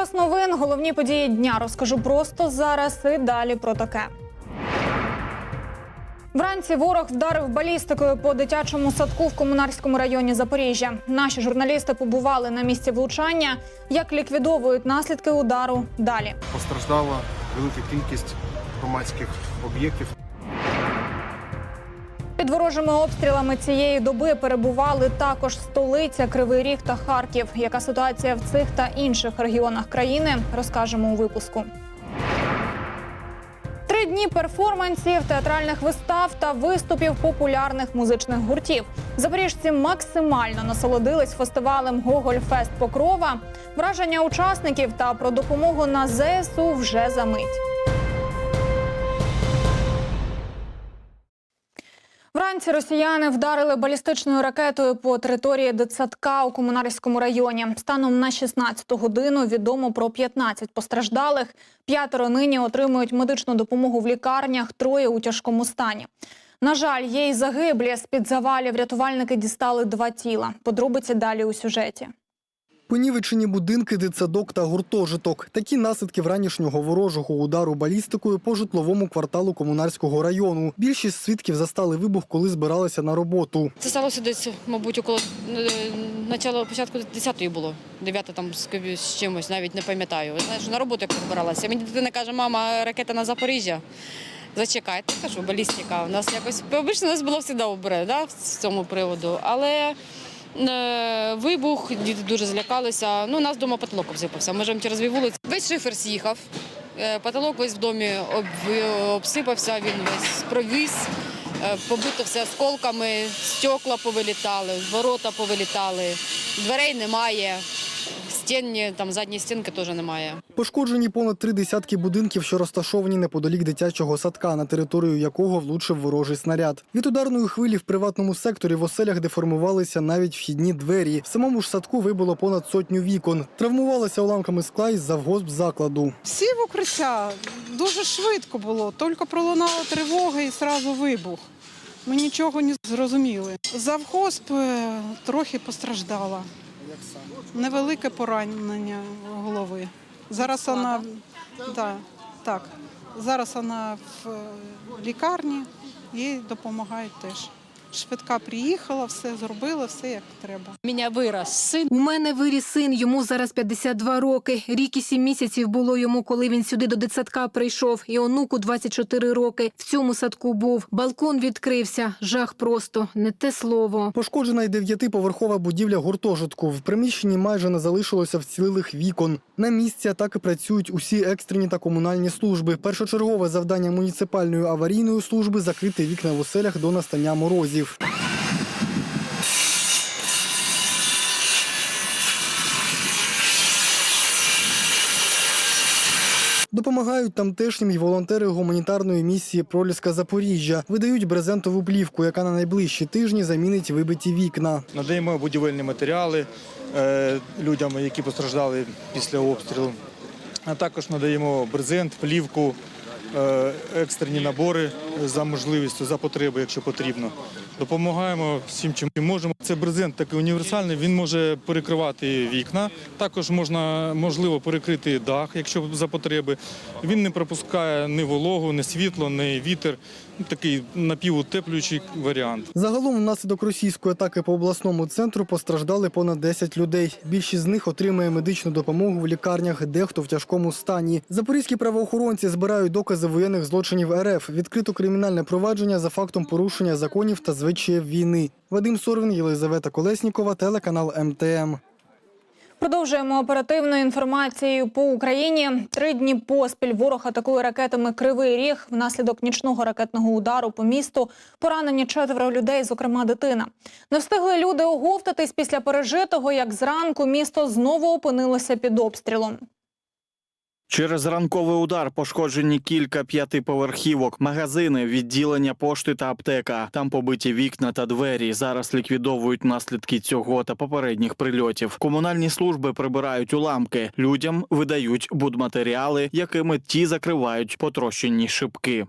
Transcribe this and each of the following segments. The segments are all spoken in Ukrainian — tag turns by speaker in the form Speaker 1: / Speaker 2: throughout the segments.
Speaker 1: Час новин, головні події дня розкажу просто зараз і далі про таке. Вранці ворог вдарив балістикою по дитячому садку в комунарському районі Запоріжжя. Наші журналісти побували на місці влучання. Як ліквідовують наслідки удару далі.
Speaker 2: Постраждала велика кількість громадських об'єктів.
Speaker 1: Під ворожими обстрілами цієї доби перебували також столиця Кривий Ріг та Харків. Яка ситуація в цих та інших регіонах країни, розкажемо у випуску. Три дні перформансів, театральних вистав та виступів популярних музичних гуртів. Запоріжці максимально насолодились фестивалем Гогольфест Покрова. Враження учасників та про допомогу на ЗСУ вже за мить. Вранці росіяни вдарили балістичною ракетою по території дитсадка у комунарському районі. Станом на 16 годину відомо про 15 постраждалих. П'ятеро нині отримують медичну допомогу в лікарнях, троє у тяжкому стані. На жаль, є й загиблі. З під завалів рятувальники дістали два тіла. Подробиці далі у сюжеті.
Speaker 3: Понівечені будинки, дитсадок та гуртожиток. Такі наслідки вранішнього ворожого удару балістикою по житловому кварталу комунарського району. Більшість свідків застали вибух, коли збиралися на роботу.
Speaker 4: Це сталося десь, мабуть, около е, начала початку 10-ї було. 9 там з чимось, навіть не пам'ятаю. Знаєш, на роботу як збиралася. Мені дитина каже, мама, ракета на Запоріжжя. Зачекайте, кажу, балістика. У нас якось обично нас було завжди добре, да, з цьому приводу. Але вибух, діти дуже злякалися. Ну, у нас вдома потолок обсипався. Ми живемо через дві вулиці. Весь шифер з'їхав. Е, Потолок весь в домі обсипався, він весь провіз. Е, Побито все осколками, стекла повилітали, ворота повилітали, дверей немає, стінні, там задні стінки теж немає.
Speaker 3: Пошкоджені понад три десятки будинків, що розташовані неподалік дитячого садка, на територію якого влучив ворожий снаряд. Від ударної хвилі в приватному секторі в оселях деформувалися навіть вхідні двері. В самому ж садку вибило понад сотню вікон. Травмувалися уламками скла із завгосп закладу.
Speaker 5: Всі в укриття дуже швидко було, тільки пролунала тривога і одразу вибух. Ми нічого не зрозуміли. Завхозп е, трохи постраждала. Невелике поранення голови. Зараз вона да, так, зараз вона в лікарні, їй допомагають теж. Швидка приїхала, все зробила, все як треба.
Speaker 6: У мене вирос син.
Speaker 7: У мене виріс син, йому зараз 52 роки. Рік і сім місяців було йому, коли він сюди до дитсадка прийшов. І онуку 24 роки. В цьому садку був. Балкон відкрився. Жах просто, не те слово.
Speaker 3: Пошкоджена й дев'ятиповерхова будівля гуртожитку. В приміщенні майже не залишилося вцілілих вікон. На місці атаки працюють усі екстрені та комунальні служби. Першочергове завдання муніципальної аварійної служби закрити вікна в оселях до настання морозів. Допомагають тамтешнім й волонтери гуманітарної місії Проліска Запоріжжя. Видають брезентову плівку, яка на найближчі тижні замінить вибиті вікна.
Speaker 8: Надаємо будівельні матеріали е, людям, які постраждали після обстрілу. А також надаємо брезент, плівку, екстрені набори за можливістю, за потреби, якщо потрібно. Допомагаємо всім, чим можемо. Це брезент такий універсальний. Він може перекривати вікна. Також можна можливо перекрити дах, якщо за потреби. Він не пропускає ні вологу, ні світло, ні вітер. Такий напівутеплюючий варіант.
Speaker 3: Загалом внаслідок російської атаки по обласному центру постраждали понад 10 людей. Більшість з них отримує медичну допомогу в лікарнях, дехто в тяжкому стані. Запорізькі правоохоронці збирають докази воєнних злочинів РФ. Відкрито кримінальне провадження за фактом порушення законів та звичаїв війни. Вадим Сорвін, Єлизавета Колеснікова, телеканал МТМ.
Speaker 1: Продовжуємо оперативною інформацією по Україні. Три дні поспіль ворог атакує ракетами Кривий Ріг. Внаслідок нічного ракетного удару по місту поранені четверо людей, зокрема дитина. Не встигли люди оговтатись після пережитого, як зранку місто знову опинилося під обстрілом.
Speaker 9: Через ранковий удар пошкоджені кілька п'ятиповерхівок, магазини, відділення пошти та аптека. Там побиті вікна та двері. Зараз ліквідовують наслідки цього та попередніх прильотів. Комунальні служби прибирають уламки. Людям видають будматеріали, якими ті закривають потрощені шибки.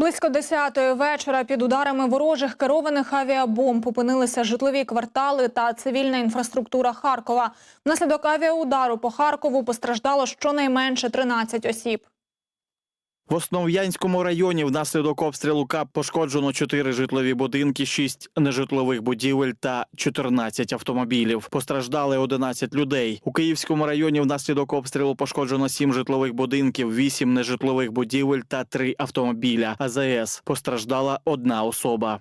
Speaker 1: Близько 10-ї вечора під ударами ворожих керованих авіабомб опинилися житлові квартали та цивільна інфраструктура Харкова. Внаслідок авіаудару по Харкову постраждало щонайменше 13 осіб.
Speaker 9: В Основ'янському районі внаслідок обстрілу КАП пошкоджено 4 житлові будинки, 6 нежитлових будівель та 14 автомобілів. Постраждали 11 людей. У Київському районі внаслідок обстрілу пошкоджено 7 житлових будинків, 8 нежитлових будівель та 3 автомобіля. АЗС постраждала одна особа.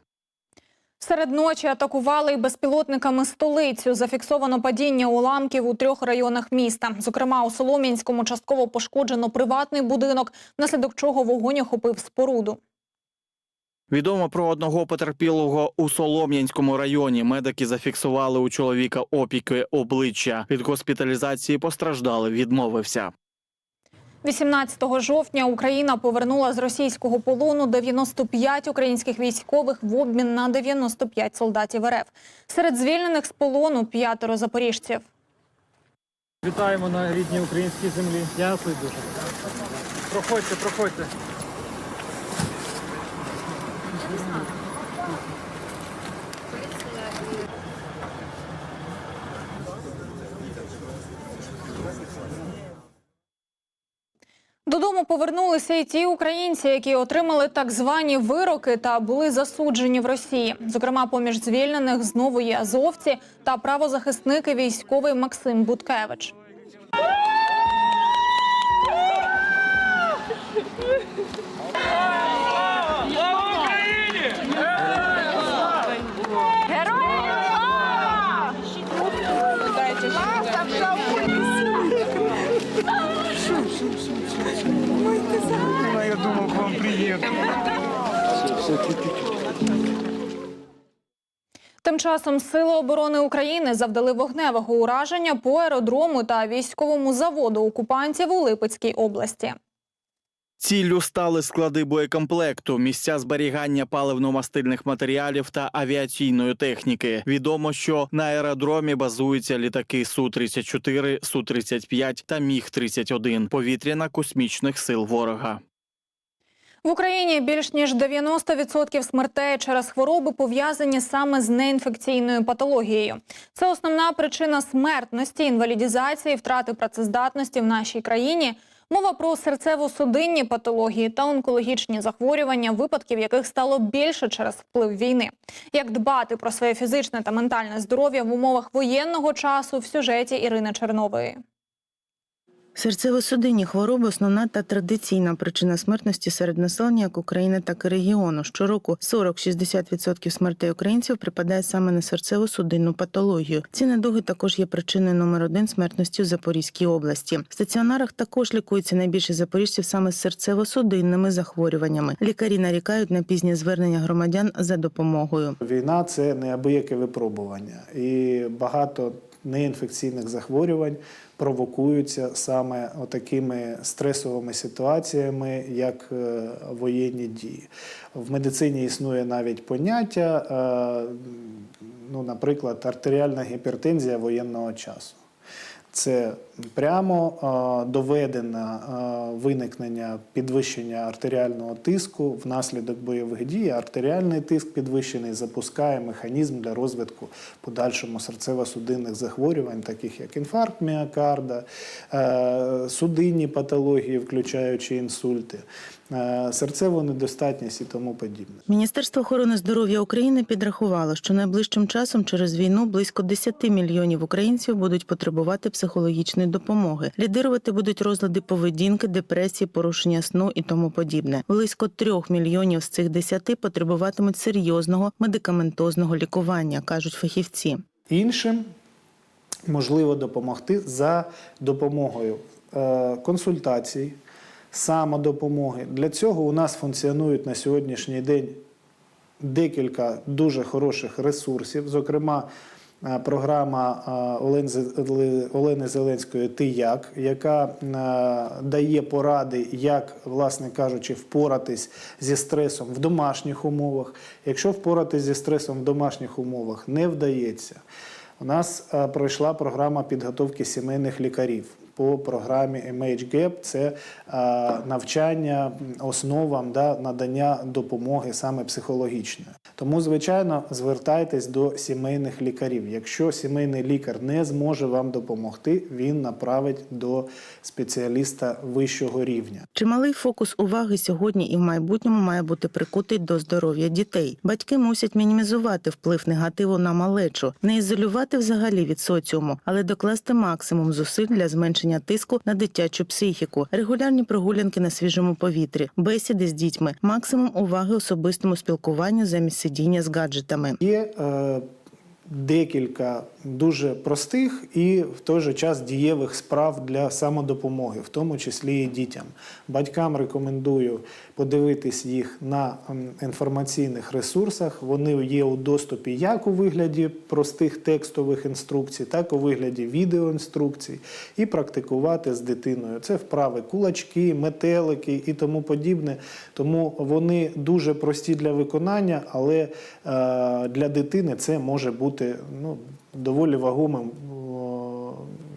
Speaker 1: Серед ночі атакували й безпілотниками столицю. Зафіксовано падіння уламків у трьох районах міста. Зокрема, у Солом'янському частково пошкоджено приватний будинок, внаслідок чого вогонь охопив споруду.
Speaker 9: Відомо про одного потерпілого у Солом'янському районі. Медики зафіксували у чоловіка опіки обличчя. Від госпіталізації постраждали, відмовився.
Speaker 1: 18 жовтня Україна повернула з російського полону 95 українських військових в обмін на 95 солдатів РФ. Серед звільнених з полону п'ятеро запоріжців.
Speaker 6: Вітаємо на рідній українській землі. Дякую дуже. Проходьте, проходьте.
Speaker 1: Додому повернулися і ті українці, які отримали так звані вироки та були засуджені в Росії. Зокрема, поміж звільнених знову є азовці та правозахисники військовий Максим Буткевич.
Speaker 8: Я думав, к вам приїду.
Speaker 1: Тим часом Сили оборони України завдали вогневого ураження по аеродрому та військовому заводу окупантів у Липецькій області.
Speaker 9: Ціллю стали склади боєкомплекту, місця зберігання паливно-мастильних матеріалів та авіаційної техніки. Відомо, що на аеродромі базуються літаки Су-34, Су-35 та Міг-31 повітряно-космічних сил ворога.
Speaker 1: В Україні більш ніж 90% смертей через хвороби пов'язані саме з неінфекційною патологією. Це основна причина смертності, інвалідізації, втрати працездатності в нашій країні. Мова про серцево-судинні патології та онкологічні захворювання, випадків яких стало більше через вплив війни. Як дбати про своє фізичне та ментальне здоров'я в умовах воєнного часу в сюжеті Ірини Чернової.
Speaker 10: Серцево-судинні хвороби основна та традиційна причина смертності серед населення як України, так і регіону. Щороку 40-60% смертей українців припадає саме на серцево-судинну патологію. Ці недуги також є причиною номер один смертності в Запорізькій області. В стаціонарах також лікується найбільше запоріжців саме з серцево-судинними захворюваннями. Лікарі нарікають на пізнє звернення громадян за допомогою.
Speaker 11: Війна це неабияке випробування, і багато неінфекційних захворювань провокуються саме такими стресовими ситуаціями, як е, воєнні дії. В медицині існує навіть поняття, е, ну, наприклад, артеріальна гіпертензія воєнного часу. Це прямо доведене е, виникнення підвищення артеріального тиску внаслідок бойових дій. Артеріальний тиск підвищений запускає механізм для розвитку подальшому серцево-судинних захворювань, таких як інфаркт міокарда, е, судинні патології, включаючи інсульти, серцеву недостатність і тому подібне.
Speaker 10: Міністерство охорони здоров'я України підрахувало, що найближчим часом через війну близько 10 мільйонів українців будуть потребувати психологічної допомоги. Лідирувати будуть розлади поведінки, депресії, порушення сну і тому подібне. Близько трьох мільйонів з цих 10 потребуватимуть серйозного медикаментозного лікування, кажуть фахівці.
Speaker 11: Іншим можливо допомогти за допомогою е, консультацій, самодопомоги. Для цього у нас функціонують на сьогоднішній день декілька дуже хороших ресурсів, зокрема. е, Програма е, Олени Зеленської Ти як, яка е, дає поради, як, власне кажучи, впоратись зі стресом в домашніх умовах. Якщо впоратись зі стресом в домашніх умовах не вдається, у нас пройшла програма підготовки сімейних лікарів по програмі MHGAP. Це е, навчання основам да, надання допомоги саме психологічної. Тому, звичайно, звертайтесь до сімейних лікарів. Якщо сімейний лікар не зможе вам допомогти, він направить до спеціаліста вищого рівня.
Speaker 10: Чималий фокус уваги сьогодні і в майбутньому має бути прикутий до здоров'я дітей. Батьки мусять мінімізувати вплив негативу на малечу, не ізолювати взагалі від соціуму, але докласти максимум зусиль для зменшення тиску на дитячу психіку, регулярні прогулянки на свіжому повітрі, бесіди з дітьми, максимум уваги особистому спілкуванню замість сидіння з гаджетами.
Speaker 11: Є е, декілька дуже простих і в той же час дієвих справ для самодопомоги, в тому числі і дітям. Батькам рекомендую подивитись їх на інформаційних ресурсах. Вони є у доступі як у вигляді простих текстових інструкцій, так і у вигляді відеоінструкцій, і практикувати з дитиною. Це вправи кулачки, метелики і тому подібне. Тому вони дуже прості для виконання, але е, для дитини це може бути ну, доволі вагомим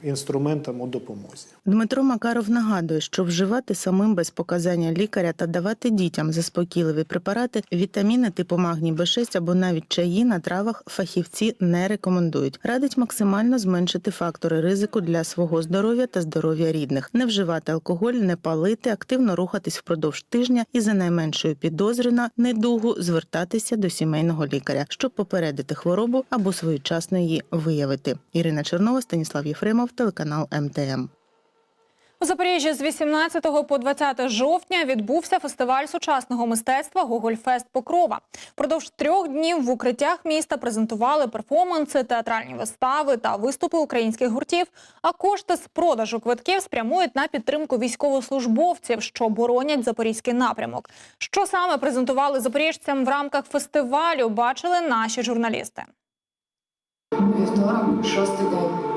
Speaker 11: інструментом у допомозі.
Speaker 10: Дмитро Макаров нагадує, що вживати самим без показання лікаря та давати дітям заспокійливі препарати, вітаміни типу магній Б6 або навіть чаї на травах фахівці не рекомендують. Радить максимально зменшити фактори ризику для свого здоров'я та здоров'я рідних, не вживати алкоголь, не палити, активно рухатись впродовж тижня і за найменшою підозри на недугу звертатися до сімейного лікаря, щоб попередити хворобу або своєчасно її виявити. Ірина Чернова, Станіслав Єфремов, телеканал МТМ.
Speaker 1: У Запоріжжі з 18 по 20 жовтня відбувся фестиваль сучасного мистецтва Гогольфест Покрова. Продовж трьох днів в укриттях міста презентували перформанси, театральні вистави та виступи українських гуртів. А кошти з продажу квитків спрямують на підтримку військовослужбовців, що боронять запорізький напрямок. Що саме презентували запоріжцям в рамках фестивалю, бачили наші журналісти.
Speaker 12: Вівторок, шостий день.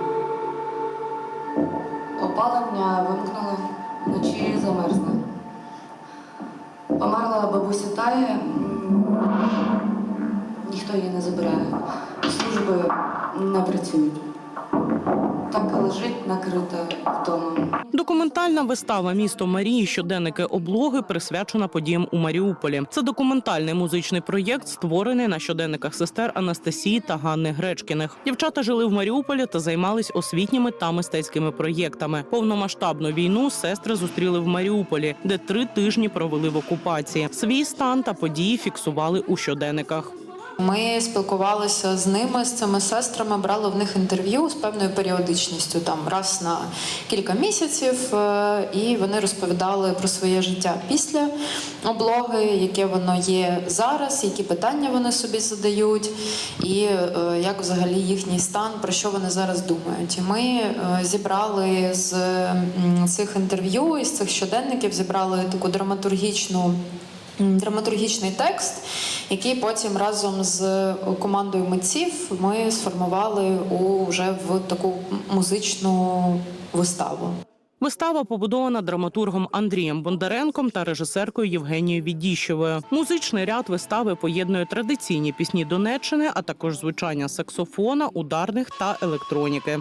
Speaker 12: Опалення вимкнули, вночі замерзли. Померла бабуся Тая, ніхто її не забирає. Служби не працюють. Так і лежить накрита вдома.
Speaker 13: Документальна вистава Місто Марії щоденники облоги присвячена подіям у Маріуполі. Це документальний музичний проєкт, створений на щоденниках сестер Анастасії та Ганни Гречкіних. Дівчата жили в Маріуполі та займались освітніми та мистецькими проєктами. Повномасштабну війну сестри зустріли в Маріуполі, де три тижні провели в окупації. Свій стан та події фіксували у щоденниках.
Speaker 14: Ми спілкувалися з ними, з цими сестрами, брали в них інтерв'ю з певною періодичністю, там раз на кілька місяців, е, і вони розповідали про своє життя після облоги, яке воно є зараз, які питання вони собі задають, і е, як взагалі їхній стан, про що вони зараз думають. І ми е, зібрали з цих інтерв'ю і з цих щоденників зібрали таку драматургічну. Драматургічний текст, який потім разом з командою митців ми сформували у вже в таку музичну виставу.
Speaker 13: Вистава побудована драматургом Андрієм Бондаренком та режисеркою Євгенією Відіщевою. Музичний ряд вистави поєднує традиційні пісні Донеччини, а також звучання саксофона, ударних та електроніки.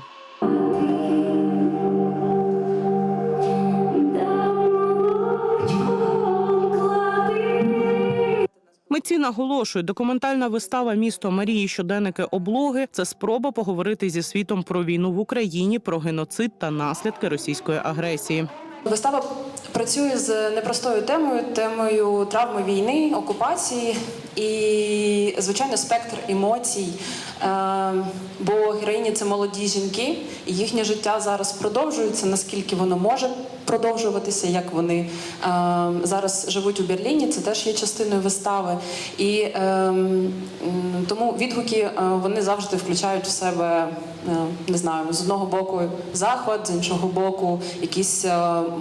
Speaker 13: Митці наголошують, документальна вистава Місто Марії щоденники облоги це спроба поговорити зі світом про війну в Україні, про геноцид та наслідки російської агресії.
Speaker 14: Вистава працює з непростою темою, темою травми війни, окупації і, звичайно, спектр емоцій. Е, Бо героїні це молоді жінки, і їхнє життя зараз продовжується. Наскільки воно може продовжуватися, як вони е, зараз живуть у Берліні, це теж є частиною вистави. І е, тому відгуки вони завжди включають в себе, не знаю, з одного боку захват, з іншого боку, якісь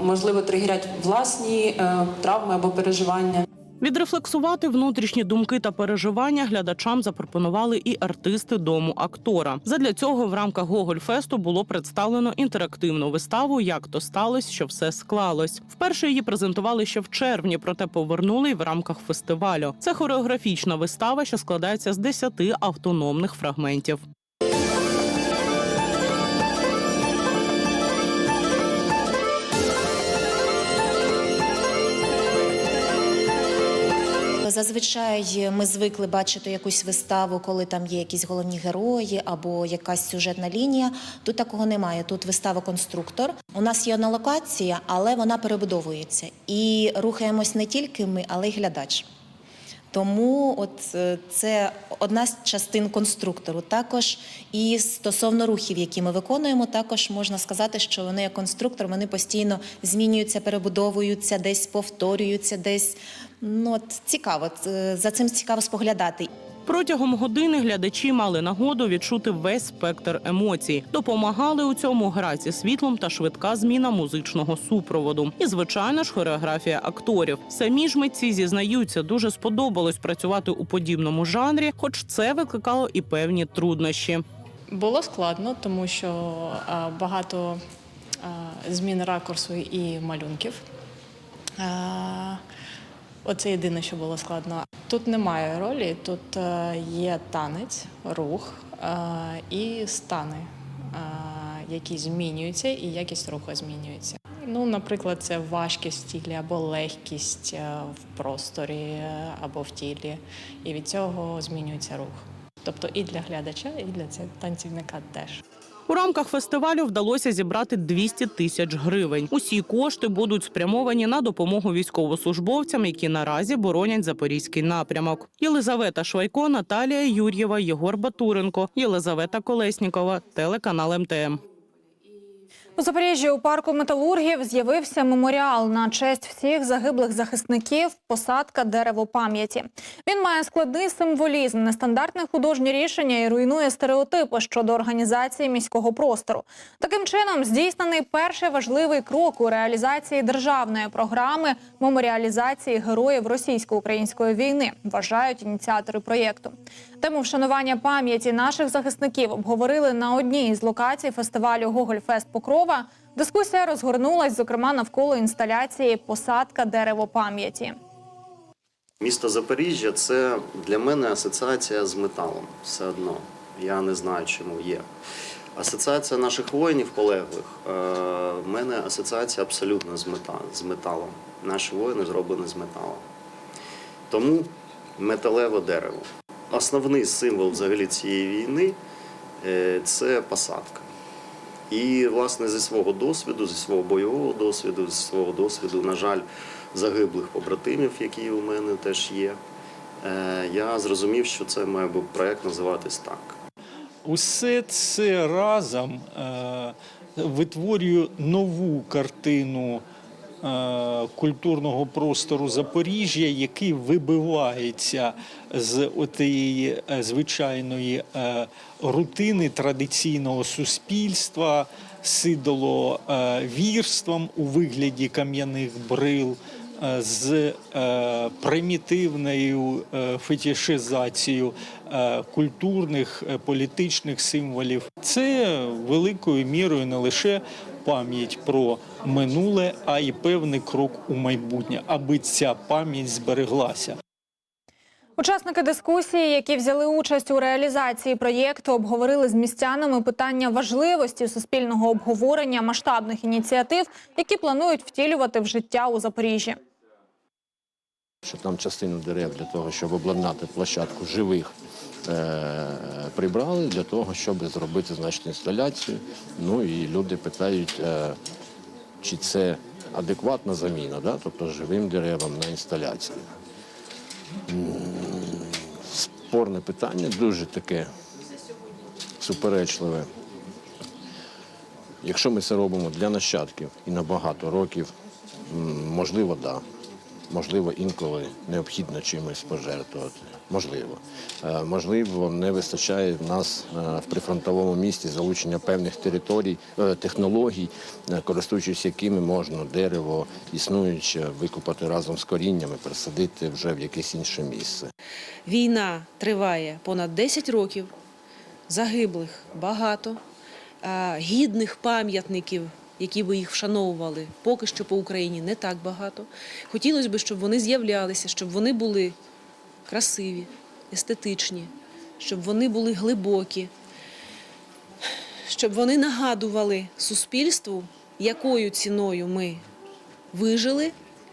Speaker 14: можливо тригерять власні травми або переживання.
Speaker 13: Відрефлексувати внутрішні думки та переживання глядачам запропонували і артисти дому актора. Задля цього в рамках Гогольфесту було представлено інтерактивну виставу Як то сталося, що все склалось. Вперше її презентували ще в червні, проте повернули й в рамках фестивалю. Це хореографічна вистава, що складається з 10 автономних фрагментів.
Speaker 15: Зазвичай ми звикли бачити якусь виставу, коли там є якісь головні герої або якась сюжетна лінія. Тут такого немає. Тут вистава конструктор. У нас є одна локація, але вона перебудовується. І рухаємось не тільки ми, але й глядач. Тому от е, це одна з частин конструктору. Також і стосовно рухів, які ми виконуємо, також можна сказати, що вони як конструктор, вони постійно змінюються, перебудовуються, десь повторюються, десь ну от цікаво. За цим цікаво споглядати.
Speaker 13: Протягом години глядачі мали нагоду відчути весь спектр емоцій. Допомагали у цьому гра зі світлом та швидка зміна музичного супроводу. І звичайно ж хореографія акторів. Самі ж митці зізнаються, дуже сподобалось працювати у подібному жанрі, хоч це викликало і певні труднощі.
Speaker 16: Було складно, тому що багато змін ракурсу і малюнків. Оце єдине, що було складно. Тут немає ролі, тут е, є танець, рух е, і стани, е, які змінюються, і якість руху змінюється. Ну, наприклад, це важкість в тілі або легкість в просторі або в тілі, і від цього змінюється рух. Тобто і для глядача, і для танцівника теж.
Speaker 13: У рамках фестивалю вдалося зібрати 200 тисяч гривень. Усі кошти будуть спрямовані на допомогу військовослужбовцям, які наразі боронять запорізький напрямок. Єлизавета Швайко, Наталія Юр'єва, Єгор Батуренко, Єлизавета Колеснікова, телеканал МТМ.
Speaker 1: У Запоріжжі у парку металургів з'явився меморіал на честь всіх загиблих захисників. Посадка дерево пам'яті. Він має складний символізм, нестандартне художнє рішення і руйнує стереотипи щодо організації міського простору. Таким чином здійснений перший важливий крок у реалізації державної програми меморіалізації героїв російсько-української війни. Вважають ініціатори проєкту. Тему вшанування пам'яті наших захисників обговорили на одній із локацій фестивалю Гогольфест Покрова. Дискусія розгорнулась, зокрема, навколо інсталяції Посадка дерево пам'яті.
Speaker 17: Місто Запоріжжя це для мене асоціація з металом. Все одно. Я не знаю, чому є. Асоціація наших воїнів полеглих. е, В мене асоціація абсолютно з металом. Наші воїни зроблені з металу. Тому металеве дерево. Основний символ взагалі цієї війни е, це посадка. І, власне, зі свого досвіду, зі свого бойового досвіду, зі свого досвіду, на жаль, загиблих побратимів, які у мене теж є, е, я зрозумів, що це має бути проєкт називатись так.
Speaker 8: Усе це разом е, витворює нову картину культурного простору Запоріжжя, який вибивається з отієї е, звичайної е, рутини традиційного суспільства, сидоло е, вірством у вигляді кам'яних брил. е, З е, примітивною е, фетішизацією е, культурних е, політичних символів, це великою мірою не лише пам'ять про минуле, а й певний крок у майбутнє, аби ця пам'ять збереглася.
Speaker 1: Учасники дискусії, які взяли участь у реалізації проєкту, обговорили з містянами питання важливості суспільного обговорення масштабних ініціатив, які планують втілювати в життя у Запоріжжі.
Speaker 18: що там частину дерев для того, щоб обладнати площадку живих, прибрали для того, щоб зробити значну інсталяцію. Ну і люди питають, е, чи це адекватна заміна, да? тобто живим деревам на інсталяцію. Спорне питання, дуже таке суперечливе. Якщо ми це робимо для нащадків і на багато років, можливо, так. Да. Можливо, інколи необхідно чимось пожертвувати. Можливо. Е, Можливо, не вистачає в нас е, в прифронтовому місті залучення певних територій, е, технологій, користуючись якими можна дерево існуюче викопати разом з коріннями, пересадити вже в якесь інше місце.
Speaker 19: Війна триває понад 10 років, загиблих багато, гідних пам'ятників, які би їх вшановували, поки що по Україні не так багато. Хотілося б, щоб вони з'являлися, щоб вони були красиві, естетичні, щоб вони були глибокі, щоб вони нагадували суспільству, якою ціною ми вижили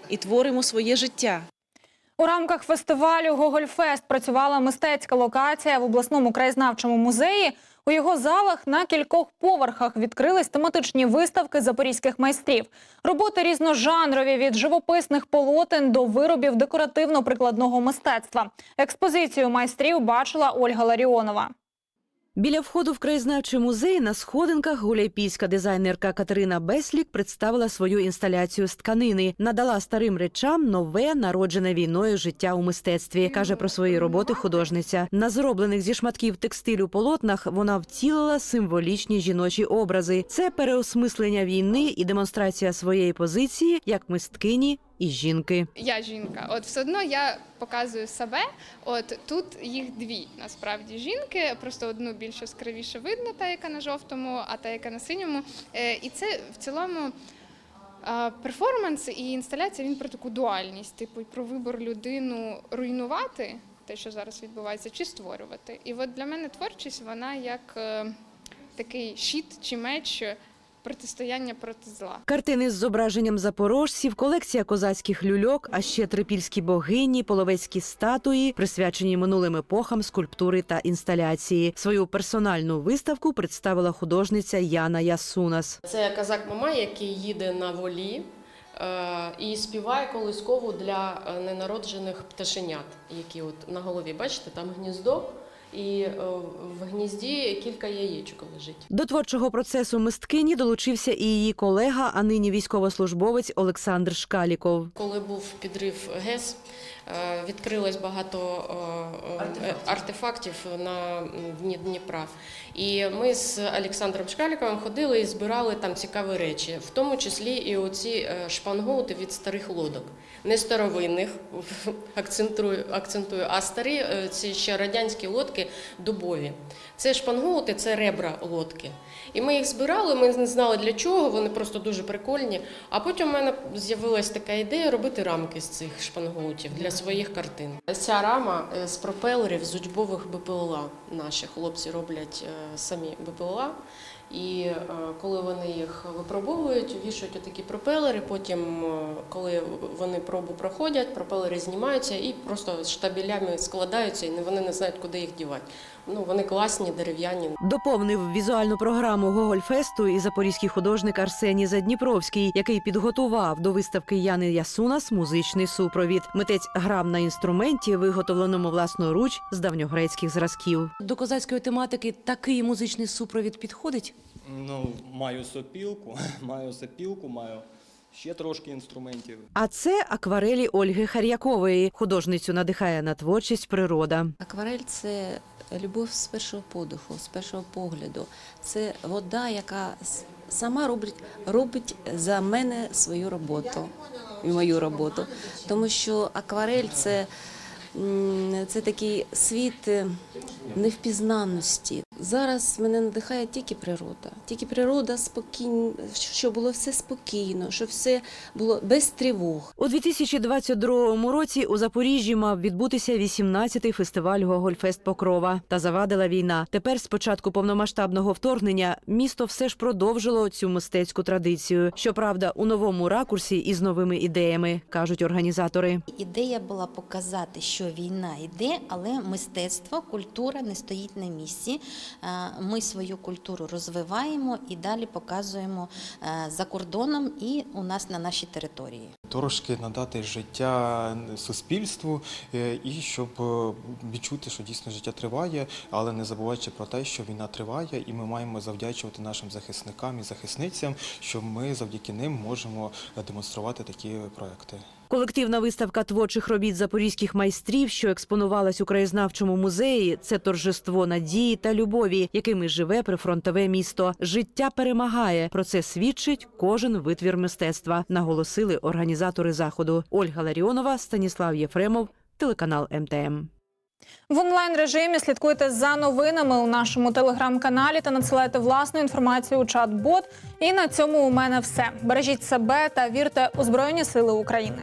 Speaker 19: і творимо своє життя.
Speaker 1: У рамках фестивалю Гогольфест працювала мистецька локація в обласному краєзнавчому музеї. У його залах на кількох поверхах відкрились тематичні виставки запорізьких майстрів. Роботи різножанрові від живописних полотен до виробів декоративно-прикладного мистецтва. Експозицію майстрів бачила Ольга Ларіонова.
Speaker 20: Біля входу в краєзнавчий музей на сходинках гуляйпільська дизайнерка Катерина Беслік представила свою інсталяцію з тканини, надала старим речам нове народжене війною життя у мистецтві. каже про свої роботи художниця. На зроблених зі шматків текстилю полотнах вона втілила символічні жіночі образи. Це переосмислення війни і демонстрація своєї позиції як мисткині і жінки.
Speaker 21: Я жінка. От все одно я показую себе. От тут їх дві насправді жінки. Просто одну більш яскравіше видно, та яка на жовтому, а та яка на синьому. Е, І це в цілому. Перформанс і інсталяція він про таку дуальність, типу про вибор людину руйнувати те, що зараз відбувається, чи створювати. І от для мене творчість вона як е, такий щит чи меч протистояння проти зла.
Speaker 20: Картини з зображенням запорожців, колекція козацьких люльок, а ще трипільські богині, половецькі статуї, присвячені минулим епохам скульптури та інсталяції. Свою персональну виставку представила художниця Яна Ясунас.
Speaker 22: Це казак Мамай, який їде на волі е, і співає колискову для е, ненароджених пташенят, які от на голові, бачите, там гніздо, і е, в гнізді кілька яєчок лежить.
Speaker 20: До творчого процесу мисткині долучився і її колега, а нині військовослужбовець Олександр Шкаліков.
Speaker 22: Коли був підрив ГЕС, е, відкрилось багато е, артефактів на дні Дніпра. І ми з Олександром Шкаліковим ходили і збирали там цікаві речі, в тому числі і оці шпангоути від старих лодок. Не старовинних, акцентую, акцентую, а старі е, ці ще радянські лодки дубові. Це шпангоути, це ребра лодки. І ми їх збирали, ми не знали для чого, вони просто дуже прикольні. А потім у мене з'явилася така ідея робити рамки з цих шпангоутів для своїх картин. Ця рама е, з пропелерів з учбових БПЛА. Наші хлопці роблять е, самі БПЛА. І е, коли вони їх випробовують, вішають отакі пропелери. Потім, е, коли вони пробу проходять, пропелери знімаються і просто штабелями складаються, і вони не знають, куди їх дівати. Ну вони класні, дерев'яні.
Speaker 20: Доповнив візуальну програму Гогольфесту і запорізький художник Арсеній Задніпровський, який підготував до виставки Яни Ясунас музичний супровід. Митець грав на інструменті, виготовленому власноруч з давньогрецьких зразків.
Speaker 19: До козацької тематики такий музичний супровід підходить.
Speaker 23: Ну, маю сопілку, маю сопілку, маю ще трошки інструментів.
Speaker 20: А це акварелі Ольги Хар'якової. Художницю надихає на творчість природа.
Speaker 24: Акварель це любов з першого подиху, з першого погляду. Це вода, яка сама робить, робить за мене свою роботу і мою роботу. Тому що акварель це, це такий світ невпізнанності. Зараз мене надихає тільки природа. Тільки природа спокійно, щоб було все спокійно, щоб все було без тривог.
Speaker 20: У 2022 році у Запоріжжі мав відбутися 18-й фестиваль Гогольфест Покрова. Та завадила війна. Тепер, з початку повномасштабного вторгнення, місто все ж продовжило цю мистецьку традицію. Щоправда, у новому ракурсі і з новими ідеями, кажуть організатори.
Speaker 25: Ідея була показати, що війна йде, але мистецтво, культура не стоїть на місці. Е, Ми свою культуру розвиваємо і далі показуємо е, за кордоном і у нас на нашій території.
Speaker 2: Трошки надати життя суспільству е, і щоб відчути, що дійсно життя триває, але не забуваючи про те, що війна триває, і ми маємо завдячувати нашим захисникам і захисницям, що ми завдяки ним можемо демонструвати такі проекти.
Speaker 20: Колективна виставка творчих робіт запорізьких майстрів, що експонувалась у краєзнавчому музеї, це торжество надії та любові, якими живе прифронтове місто. Життя перемагає. Про це свідчить кожен витвір мистецтва, наголосили організатори заходу. Ольга Ларіонова, Станіслав Єфремов, телеканал МТМ.
Speaker 1: В онлайн режимі слідкуйте за новинами у нашому телеграм-каналі та надсилайте власну інформацію у чат-бот. І на цьому у мене все. Бережіть себе та вірте у Збройні Сили України.